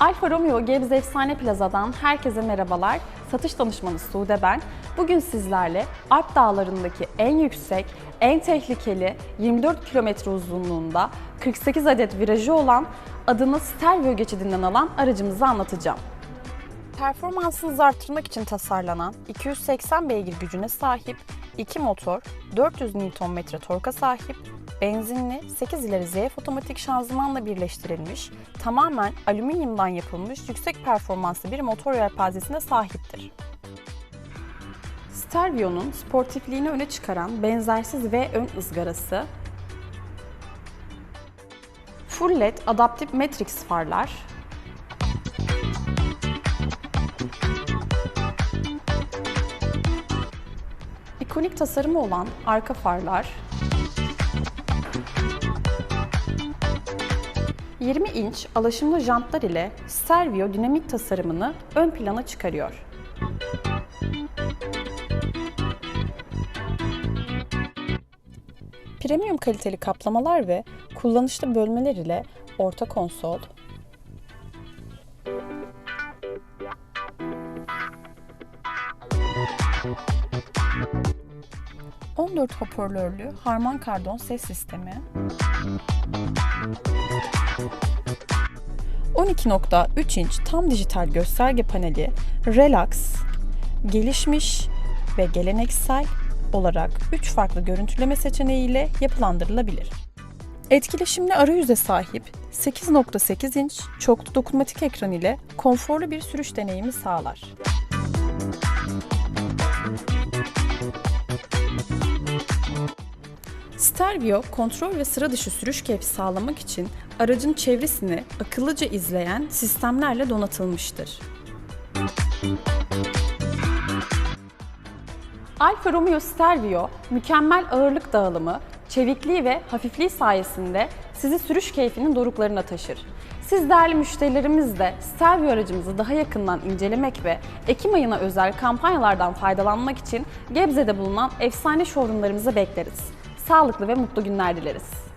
Alfa Romeo Gebze Efsane Plaza'dan herkese merhabalar. Satış danışmanı Sude ben. Bugün sizlerle Alp Dağları'ndaki en yüksek, en tehlikeli 24 kilometre uzunluğunda 48 adet virajı olan adını Stelvio geçidinden alan aracımızı anlatacağım. Performansınızı arttırmak için tasarlanan 280 beygir gücüne sahip iki motor, 400 Nm torka sahip, benzinli 8 ileri ZF otomatik şanzımanla birleştirilmiş, tamamen alüminyumdan yapılmış yüksek performanslı bir motor yelpazesine sahiptir. Stelvio'nun sportifliğini öne çıkaran benzersiz V ön ızgarası, Full LED Adaptive Matrix farlar, ikonik tasarımı olan arka farlar, 20 inç alaşımlı jantlar ile Stelvio dinamik tasarımını ön plana çıkarıyor. Premium kaliteli kaplamalar ve kullanışlı bölmeler ile orta konsol, 14 hoparlörlü Harman Kardon ses sistemi, 12.3 inç tam dijital gösterge paneli Relax, gelişmiş ve geleneksel olarak 3 farklı görüntüleme seçeneğiyle yapılandırılabilir. Etkileşimli arayüze sahip 8.8 inç çoklu dokunmatik ekran ile konforlu bir sürüş deneyimi sağlar. Stelvio, kontrol ve sıra dışı sürüş keyfi sağlamak için aracın çevresini akıllıca izleyen sistemlerle donatılmıştır. Alfa Romeo Stelvio, mükemmel ağırlık dağılımı, çevikliği ve hafifliği sayesinde sizi sürüş keyfinin doruklarına taşır. Siz değerli müşterilerimiz de Stelvio aracımızı daha yakından incelemek ve Ekim ayına özel kampanyalardan faydalanmak için Gebze'de bulunan efsane showroomlarımıza bekleriz. Sağlıklı ve mutlu günler dileriz.